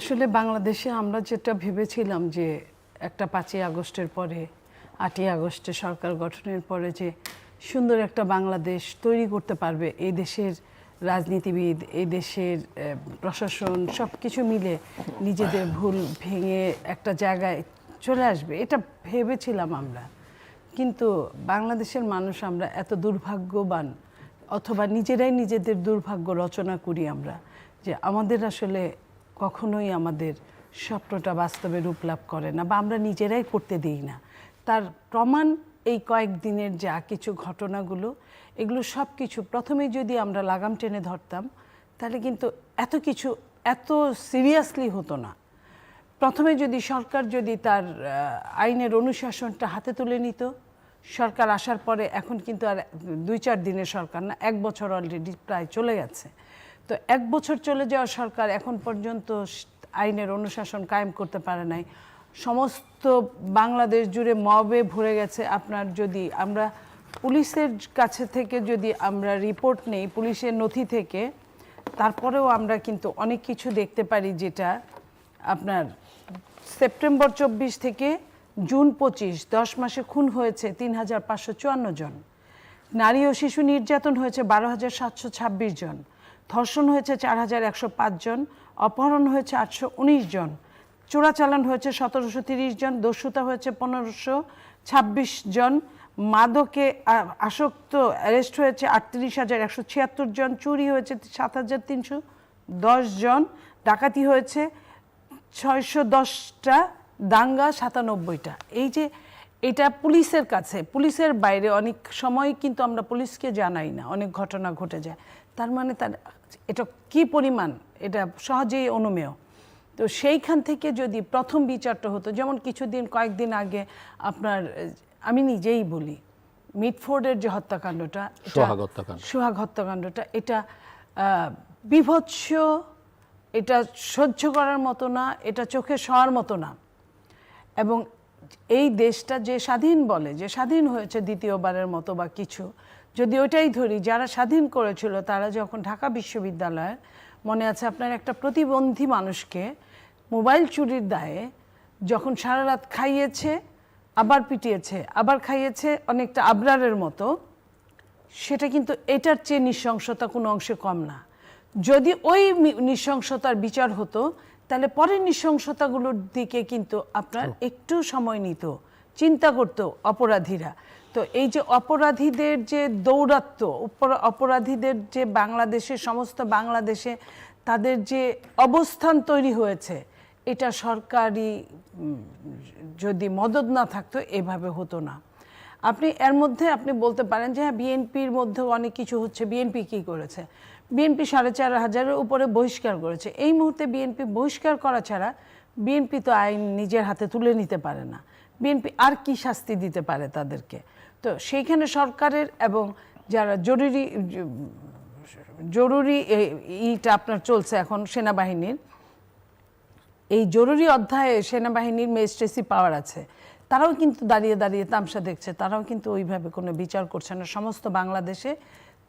আসলে বাংলাদেশে আমরা যেটা ভেবেছিলাম যে একটা পাঁচই আগস্টের পরে, আটই আগস্টে সরকার গঠনের পরে যে সুন্দর একটা বাংলাদেশ তৈরি করতে পারবে, এই দেশের রাজনীতিবিদ, এই দেশের প্রশাসন সব কিছু মিলে নিজেদের ভুল ভেঙে একটা জায়গায় চলে আসবে, এটা ভেবেছিলাম আমরা। কিন্তু বাংলাদেশের মানুষ আমরা এত দুর্ভাগ্যবান, অথবা নিজেরাই নিজেদের দুর্ভাগ্য রচনা করি আমরা, যে আমাদের আসলে কখনোই আমাদের স্বপ্নটা বাস্তবে রূপ লাভ করে না বা আমরা নিজেরাই করতে দিই না। তার প্রমাণ এই কয়েকদিনের যা কিছু ঘটনাগুলো, এগুলো সব কিছু প্রথমেই যদি আমরা লাগাম টেনে ধরতাম, তাহলে কিন্তু এত কিছু এত সিরিয়াসলি হতো না। প্রথমে যদি সরকার যদি তার আইনের অনুশাসনটা হাতে তুলে নিত, সরকার আসার পরে এখন কিন্তু আর দুই চার দিনের সরকার না, এক বছর অলরেডি প্রায় চলে গেছে। তো এক বছর চলে যাওয়া সরকার এখন পর্যন্ত আইনের অনুশাসন কায়েম করতে পারে নাই। সমস্ত বাংলাদেশ জুড়ে মবে ভরে গেছে। আপনার যদি আমরা পুলিশের কাছে থেকে যদি আমরা রিপোর্ট নেই, পুলিশের নথি থেকে, তারপরেও আমরা কিন্তু অনেক কিছু দেখতে পারি যেটা আপনার সেপ্টেম্বর চব্বিশ থেকে জুন পঁচিশ, দশ মাসে খুন হয়েছে তিন হাজার পাঁচশো চুয়ান্ন জন। নারী ও শিশু নির্যাতন হয়েছে বারো হাজার সাতশো ছাব্বিশ জন। ধর্ষণ হয়েছে চার হাজার একশো পাঁচ জন, অপহরণ হয়েছে আটশো উনিশ জন, চোরাচালান হয়েছে সতেরোশো তিরিশ জন, দস্যুতা হয়েছে পনেরোশো ছাব্বিশ জন, মাদকে আসক্ত অ্যারেস্ট হয়েছে আটত্রিশ হাজার একশো ছিয়াত্তর জন, চুরি হয়েছে সাত হাজার তিনশো দশ জন, ডাকাতি হয়েছে ছয়শো দশটা, দাঙ্গা সাতানব্বইটা। এই যে এটা পুলিশের কাছে, পুলিশের বাইরে অনেক সময় কিন্তু আমরা পুলিশকে জানাই না, অনেক ঘটনা ঘটে যায়। তার মানে তার এটা কি পরিমাণ? এটা সহজেই অনুমেয়। তো সেইখান থেকে যদি প্রথম বিচারটা হতো যেমন কিছুদিন কয়েকদিন আগে আপনার আমি নিজেই বলি মিটফোর্ডের যে হত্যাকাণ্ডটা সোহাগ হত্যাকাণ্ড। সোহাগ হত্যাকাণ্ডটা এটা বিভৎস এটা সহ্য করার মতো না এটা চোখে শোয়ার মতো না। এবং এই দেশটা যে স্বাধীন বলে যে স্বাধীন হয়েছে দ্বিতীয়বারের মতো বা কিছু যদি ওইটাই ধরি যারা স্বাধীন করেছিল তারা যখন ঢাকা বিশ্ববিদ্যালয়ে মনে আছে আপনার একটা প্রতিবন্ধী মানুষকে মোবাইল চুরির দায়ে যখন সারা রাত খাইয়েছে আবার পিটিয়েছে আবার খাইয়েছে অনেকটা আবরারের মতো সেটা কিন্তু এটার চেয়ে নৃশংসতা কোনো অংশে কম না। যদি ওই নৃশংসতার বিচার হতো তাহলে পরের নৃশংসতাগুলোর দিকে কিন্তু আপনার একটু সময় নিত চিন্তা করতো অপরাধীরা। তো এই যে অপরাধীদের যে দৌরাত্ম্য অপরাধীদের যে বাংলাদেশে সমস্ত বাংলাদেশে তাদের যে অবস্থান তৈরি হয়েছে, এটা সরকারি যদি মদত না থাকতো, এভাবে হতো না। আপনি এর মধ্যে আপনি বলতে পারেন যে হ্যাঁ বিএনপির মধ্যেও অনেক কিছু হচ্ছে। বিএনপি কি করেছে? বিএনপি সাড়ে চার হাজারের উপরে বহিষ্কার করেছে। এই মুহূর্তে বিএনপি বহিষ্কার করা ছাড়া বিএনপি তো আইন নিজের হাতে তুলে নিতে পারে না। বিএনপি আর কি শাস্তি দিতে পারে তাদেরকে? তো সেইখানে সরকারের এবং যারা জরুরি জরুরি ইটা আপনার চলছে এখন সেনাবাহিনীর, এই জরুরি অধ্যায়ে সেনাবাহিনীর ম্যাজিস্ট্রেসি পাওয়ার আছে, তারাও কিন্তু দাঁড়িয়ে দাঁড়িয়ে তামসা দেখছে, তারাও কিন্তু ওইভাবে কোনো বিচার করছে না। সমস্ত বাংলাদেশে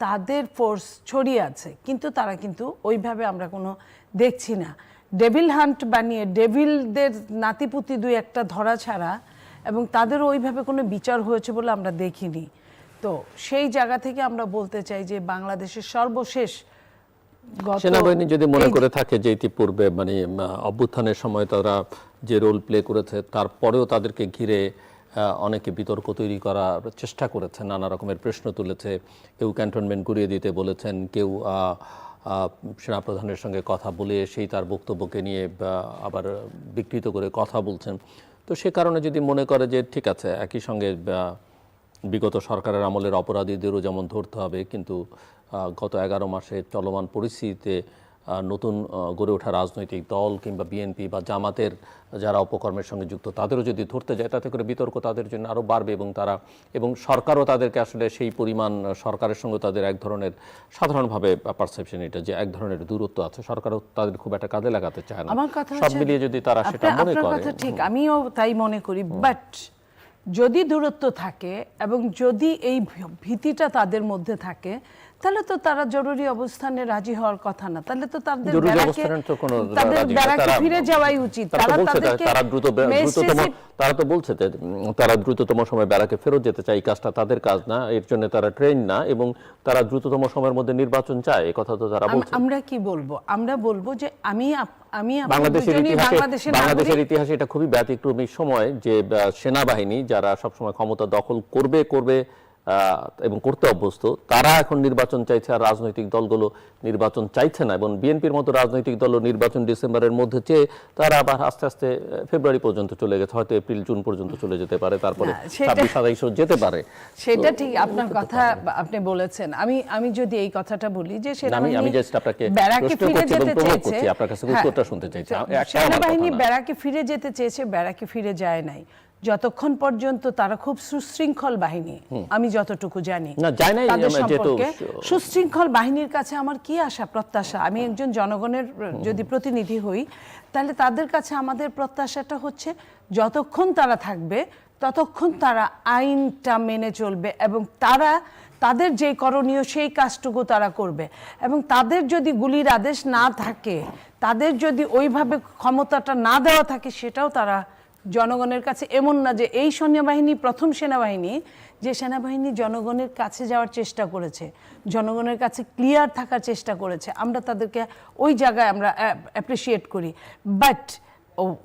তাদের ফোর্স ছড়িয়ে আছে, কিন্তু তারা কিন্তু ওইভাবে আমরা কোনো দেখছি না। ডেভিল হান্ট বানিয়ে, ডেভিলদের নাতিপুতি দুই একটা ধরা ছাড়া এবং তাদেরও ওইভাবে কোনো বিচার হয়েছে বলে আমরা দেখিনি। তো সেই জায়গা থেকে আমরা বলতে চাই যে বাংলাদেশের সর্বশেষ সেনাবাহিনী যদি মনে করে থাকে যে ইতিপূর্বে মানে অভ্যুত্থানের সময় তারা যে রোল প্লে করেছে তারপরেও তাদেরকে ঘিরে অনেকে বিতর্ক তৈরি করার চেষ্টা করেছে নানা রকমের প্রশ্ন তুলেছে কেউ ক্যান্টনমেন্ট ঘুরিয়ে দিতে বলেছেন কেউ সেনাপ্রধানের সঙ্গে কথা বলে সেই তার বক্তব্যকে নিয়ে আবার বিকৃত করে কথা বলছেন। তো সে কারণে যদি মনে করে যে ঠিক আছে, একই সঙ্গে বিগত সরকারের আমলের অপরাধীদেরও যেমন ধরতে হবে, কিন্তু গত এগারো মাসে চলমান পরিস্থিতিতে নতুন গড়ে ওঠা রাজনৈতিক দল কিংবা বিএনপি বা জামাতের যারা অপকর্মের সঙ্গে যুক্ত তাদেরও যদি ধরতে যায় তাতে করে বিতর্ক তাদের জন্য আরও বাড়বে এবং তারা এবং সরকারও তাদেরকে আসলে সেই পরিমাণ সরকারের সঙ্গে তাদের এক ধরনের সাধারণভাবে পারসেপশন এটা যে এক ধরনের দূরত্ব আছে সরকারও তাদের খুব একটা কাজে লাগাতে চায় না। আমার কথা সব মিলিয়ে যদি তারা সেটা মনে করে ঠিক আমিও তাই মনে করি বাট যদি দূরত্ব থাকে এবং যদি এই ভীতিটা তাদের মধ্যে থাকে তাহলে তো তারা জরুরি অবস্থানে রাজি হওয়ার কথা না। তাহলে তো তাদের ব্যারাকে- তাদের ফিরে যাওয়াই উচিত। তারা তাদেরকে দ্রুত দ্রুততম তারা তো বলছে তারা দ্রুততম সময় ব্যারাকে ফেরত যেতে চায়। এই কাজটা তাদের কাজ না এর জন্য তারা ট্রেন না এবং তারা দ্রুততম সময়ের মধ্যে নির্বাচন চায়। এই কথা তো তারা বলছে। আমরা কি বলব? আমরা বলব যে আমি আমি বাংলাদেশের ইতিহাসে বাংলাদেশের ইতিহাসে এটা খুবই ব্যতিক্রমী সময় যে সেনাবাহিনী যারা সবসময় ক্ষমতা দখল করবে করবে এবং করতে অভ্যস্ত তারা এখন নির্বাচন চাইছে আর রাজনৈতিক দলগুলো নির্বাচন চাইছে না। এবং বিএনপির মতো রাজনৈতিক দল নির্বাচন ডিসেম্বরের মধ্যে চেয়ে তারা আবার আস্তে আস্তে ফেব্রুয়ারি পর্যন্ত চলে গেছে। হয়তো এপ্রিল জুন পর্যন্ত চলে যেতে পারে তারপরে ছাব্বিশ সাতাইশও যেতে পারে। সেটা ঠিক আপনার কথা আপনি বলেছেন। আমি আমি যদি এই কথাটা বলি যে আমি- আমি just আপনাকে ব্যারাকে ফিরে যেতে চেয়েছে। আপনার কাছে হ্যাঁ, উত্তরটা শুনতে চাইছি। সেনাবাহিনী। ব্যারাকে ফিরে যেতে চেয়েছে ব্যারাকে ফিরে যায় নাই। যতক্ষণ পর্যন্ত তারা খুব সুশৃঙ্খল বাহিনী আমি যতটুকু জানি তাদের সম্পর্কে সুশৃঙ্খল বাহিনীর কাছে আমার কি আশা প্রত্যাশা? আমি একজন জনগণের যদি প্রতিনিধি হই তাহলে তাদের কাছে আমাদের প্রত্যাশাটা হচ্ছে যতক্ষণ তারা থাকবে ততক্ষণ তারা আইনটা মেনে চলবে এবং তারা তাদের যে করণীয় সেই কাজটুকু তারা করবে। এবং তাদের যদি গুলির আদেশ না থাকে তাদের যদি ওইভাবে ক্ষমতাটা না দেওয়া থাকে সেটাও তারা জনগণের কাছে এমন না যে এই সেনাবাহিনী প্রথম সেনাবাহিনী, যে সেনাবাহিনী জনগণের কাছে যাওয়ার চেষ্টা করেছে, জনগণের কাছে ক্লিয়ার থাকার চেষ্টা করেছে। আমরা তাদেরকে ওই জায়গায় আমরা অ্যাপ্রিসিয়েট করি। বাট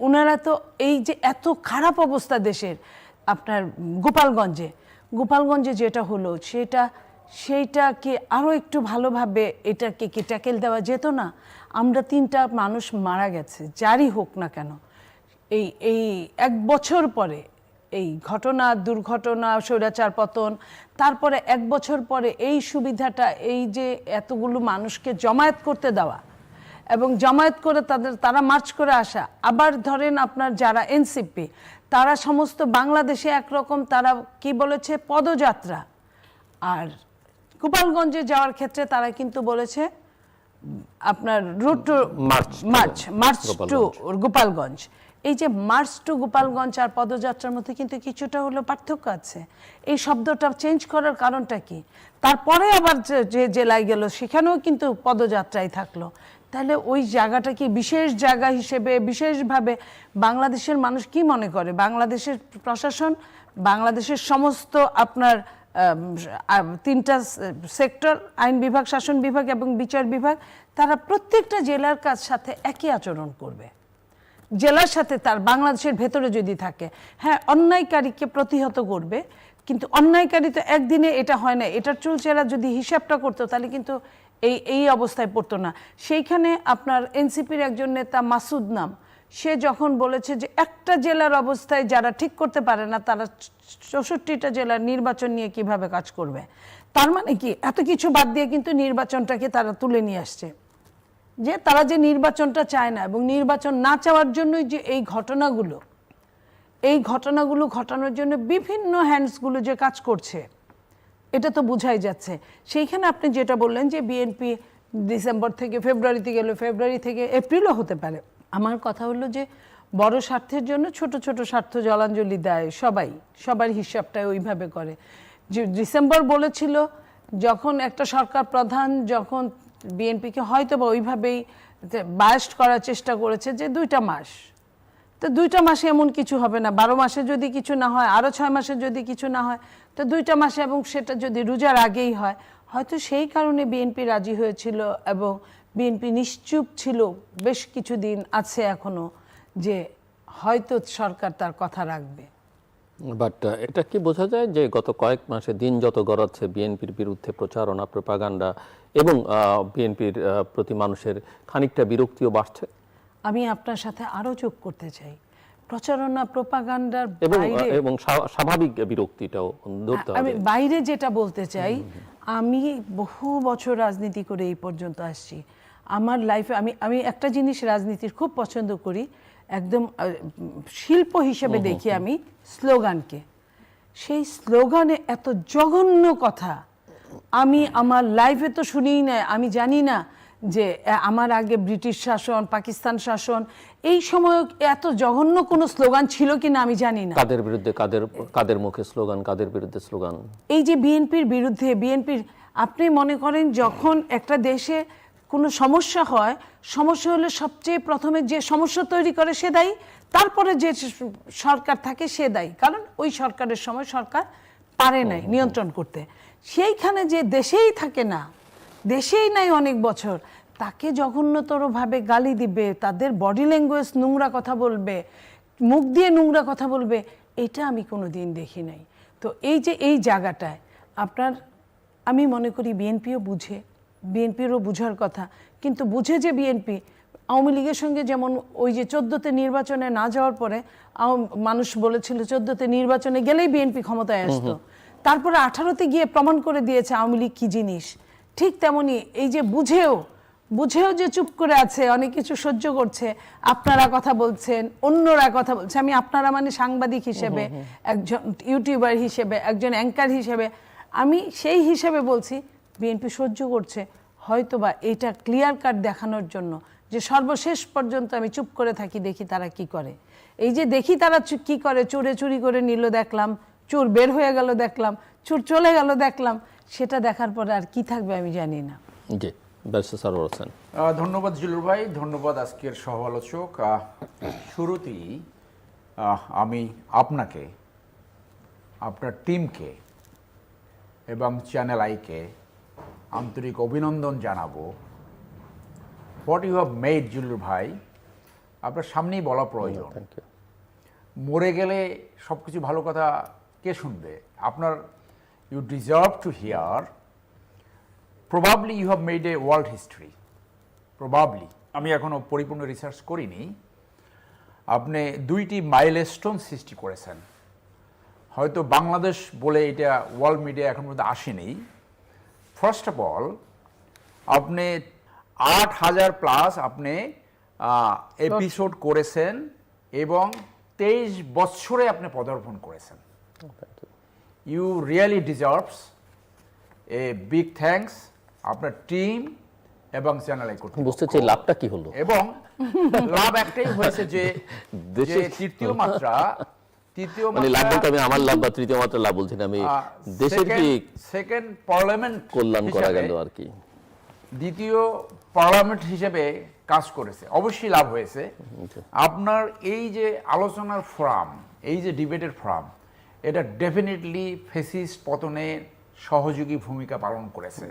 ওনারা তো এই যে এত খারাপ অবস্থা দেশের, আপনার গোপালগঞ্জে গোপালগঞ্জে যেটা হলো, সেটা, সেইটাকে আরও একটু ভালোভাবে এটাকে কি ট্যাকেল দেওয়া যেত না? আমরা তিনটা মানুষ মারা গেছে, যারই হোক না কেন। এই এই এক বছর পরে এই ঘটনা দুর্ঘটনা স্বৈরাচার পতন তারপরে এক বছর পরে এই সুবিধাটা এই যে এতগুলো মানুষকে জমায়েত করতে দেওয়া এবং জমায়েত করে তাদের তারা মার্চ করে আসা। আবার ধরেন আপনার যারা এনসিপি তারা সমস্ত বাংলাদেশে একরকম তারা কি বলেছে? পদযাত্রা। আর গোপালগঞ্জে যাওয়ার ক্ষেত্রে তারা কিন্তু বলেছে আপনার route to march march march to Gopalganj. এই যে মার্চ টু গোপালগঞ্জ আর পদযাত্রার মধ্যে কিন্তু কিছুটা হলো পার্থক্য আছে। এই শব্দটা চেঞ্জ করার কারণটা কি? তারপরে আবার যে- জেলায় গেল, সেখানেও কিন্তু পদযাত্রায় থাকল। তাহলে ওই জায়গাটা কি বিশেষ জায়গা হিসেবে, বিশেষভাবে বাংলাদেশের মানুষ কি মনে করে? বাংলাদেশের প্রশাসন, বাংলাদেশের সমস্ত আপনার তিনটা সেক্টর, আইন বিভাগ, শাসন বিভাগ এবং বিচার বিভাগ, তারা প্রত্যেকটা জেলার কাজ সাথে একই আচরণ করবে। জেলার সাথে তার বাংলাদেশের ভেতরে যদি থাকে হ্যাঁ অন্যায়কারীকে প্রতিহত করবে, কিন্তু অন্যায়কারী তো একদিনে এটা হয় না এটার চুলচেরা যদি হিসাবটা করতো, তাহলে কিন্তু এই এই অবস্থায় পড়তো না। সেইখানে আপনার এনসিপির একজন নেতা মাসুদ নাম, সে যখন বলেছে যে একটা জেলার অবস্থায় যারা ঠিক করতে পারে না, তারা চৌষট্টিটা জেলার নির্বাচন নিয়ে কীভাবে কাজ করবে? তার মানে কি, এত কিছু বাদ দিয়ে কিন্তু নির্বাচনটাকে তারা তুলে নিয়ে আসছে। যে তারা যে নির্বাচনটা চায় না এবং নির্বাচন না চাওয়ার জন্যই যে এই ঘটনাগুলো এই ঘটনাগুলো ঘটানোর জন্য বিভিন্ন হ্যান্ডসগুলো যে কাজ করছে, এটা তো বোঝাই যাচ্ছে। সেইখানে আপনি যেটা বললেন যে বিএনপি ডিসেম্বর থেকে ফেব্রুয়ারিতে গেল ফেব্রুয়ারি থেকে এপ্রিলও হতে পারে। আমার কথা হলো যে বড় স্বার্থের জন্য ছোট ছোট স্বার্থ জলাঞ্জলি দেয় সবাই, সবার হিসাবটা ওইভাবে করে। যে ডিসেম্বর বলেছিল, যখন একটা সরকার প্রধান, যখন বিএনপিকে হয়তো বা ওইভাবেই বায়াস্ট করার চেষ্টা করেছে যে দুইটা মাস। তো দুইটা মাসে এমন কিছু হবে না। বারো মাসে যদি কিছু না হয় আরও ছয় মাসে যদি কিছু না হয়, তো দুইটা মাসে এবং সেটা যদি রোজার আগেই হয়, হয়তো সেই কারণে বিএনপি রাজি হয়েছিল এবং বিএনপি নিশ্চুপ ছিল। বেশ কিছুদিন আছে এখনও যে হয়তো সরকার তার কথা রাখবে। বাট এটা কি বোঝা যায় যে গত কয়েক মাসে দিন যত গড়াচ্ছে বিএনপির বিরুদ্ধে প্রচারণা, প্রপাগান্ডা এবং বিএনপির প্রতি মানুষের খানিকটা বিরক্তিও বাড়ছে। আমি আপনার সাথে আরও যোগ করতে চাই। প্রচারণা প্রপাগান্ডার এবং এবং স্বাভাবিক বিরক্তিটাও ধরতে আমি বাইরে যেটা বলতে চাই আমি বহু বছর রাজনীতি করে এই পর্যন্ত আসছি। আমার লাইফে আমি আমি একটা জিনিস রাজনীতির খুব পছন্দ করি একদম শিল্প হিসেবে দেখি আমি স্লোগানকে। সেই স্লোগানে এত জঘন্য কথা আমি আমার লাইফে তো শুনিই না আমি জানি না যে আমার আগে ব্রিটিশ শাসন পাকিস্তান শাসন এই সময় এত জঘন্য কোনো স্লোগান ছিল কিনা আমি জানি না। কাদের বিরুদ্ধে কাদের কাদের মুখে স্লোগান কাদের বিরুদ্ধে স্লোগান? এই যে বিএনপির বিরুদ্ধে বিএনপির আপনি মনে করেন যখন একটা দেশে কোনো সমস্যা হয় সমস্যা হলে সবচেয়ে প্রথমে যে সমস্যা তৈরি করে সে দায়ী তারপরে যে সরকার থাকে সে দায়ী। কারণ ওই সরকারের সময় সরকার পারে নাই নিয়ন্ত্রণ করতে। সেইখানে যে দেশেই থাকে না, দেশেই নাই অনেক বছর, তাকে জঘন্যতরভাবে গালি দিবে, তাদের বডি ল্যাঙ্গুয়েজ নোংরা কথা বলবে, মুখ দিয়ে নোংরা কথা বলবে, এটা আমি কোনো দিন দেখি নাই। তো এই যে এই জায়গাটায়, আপনার, আমি মনে করি বিএনপিও বুঝে, বিএনপিরও বুঝার কথা, কিন্তু বুঝে যে বিএনপি, আওয়ামী লীগের সঙ্গে যেমন ওই যে চোদ্দোতে নির্বাচনে না যাওয়ার পরে মানুষ বলেছিল চোদ্দোতে নির্বাচনে গেলেই বিএনপি ক্ষমতায় আসতো। তারপরে আঠারোতে গিয়ে প্রমাণ করে দিয়েছে আওয়ামী লীগ কী জিনিস। ঠিক তেমনি এই যে বুঝেও বুঝেও যে চুপ করে আছে অনেক কিছু সহ্য করছে আপনারা কথা বলছেন অন্যরা কথা বলছে। আমি আপনারা মানে সাংবাদিক হিসেবে একজন ইউটিউবার হিসেবে একজন অ্যাঙ্কার হিসেবে আমি সেই হিসেবে বলছি বিএনপি সহ্য করছে হয়তোবা এটা ক্লিয়ার কাট দেখানোর জন্য যে সর্বশেষ পর্যন্ত আমি চুপ করে থাকি দেখি তারা কি করে। এই যে দেখি তারা কি করে চোরে চুরি করে নিল দেখলাম চোর বের হয়ে গেল দেখলাম চোর চলে গেল দেখলাম সেটা দেখার পরে আর কি থাকবে আমি জানি না। জি ব্যারিস্টার ধন্যবাদ জিলুর ভাই ধন্যবাদ আজকের সহ আলোচক শুরুতেই আমি আপনাকে আপনার টিমকে এবং চ্যানেল আইকে আন্তরিক অভিনন্দন জানাব। হোয়াট ইউ হ্যাভ মেড জুলুর ভাই? আপনার সামনেই বলা প্রয়োজন। মরে গেলে সব কিছু ভালো কথা কে শুনবে? আপনার you deserve to hear probably you have made a world history probably আমি এখনও পরিপূর্ণ রিসার্চ করিনি। আপনি দুইটি মাইলস্টোন সৃষ্টি করেছেন। হয়তো বাংলাদেশ বলে এটা ওয়ার্ল্ড মিডিয়া এখন পর্যন্ত আসেনি। ফার্স্ট অফ অল আপনি আট হাজার প্লাস আপনি এপিসোড করেছেন এবং তেইশ বছরে আপনি পদার্পণ করেছেন। You really deserves a big thanks আপনার টিম এবং চ্যানেল বুঝতে চাই লাভটা কি হলো? এবং লাভ একটাই হয়েছে যে তৃতীয় মাত্রা তৃতীয় মানে লাভ বলতে আমি আমার লাভ বা তৃতীয় মাত্রা লাভ বলছি না আমি দেশের কি সেকেন্ড পার্লামেন্ট কল্যাণ করা গেল আর কি? দ্বিতীয় পার্লামেন্ট হিসেবে কাজ করেছে। অবশ্যই লাভ হয়েছে। আপনার এই যে আলোচনার ফোরাম এই যে ডিবেটের ফোরাম এটা ডেফিনেটলি ফেসিস পতনে সহযোগী ভূমিকা পালন করেছে।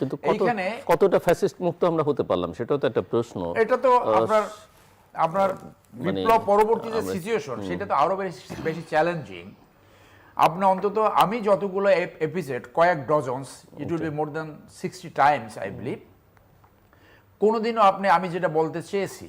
কিন্তু কত এইখানে- কতটা ফ্যাসিস্ট মুক্ত আমরা হতে পারলাম সেটাও তো একটা প্রশ্ন। এটা তো আপনার আপনার মানে বিপ্লব পরবর্তী যে সিচুয়েশন সেটা তো আরও বেশি বেশি চ্যালেঞ্জিং আপনি অন্তত আমি যতগুলো এপিসোড কয়েক dozens it will be more than sixty times I believe কোনোদিনও আপনি আমি যেটা বলতে চেয়েছি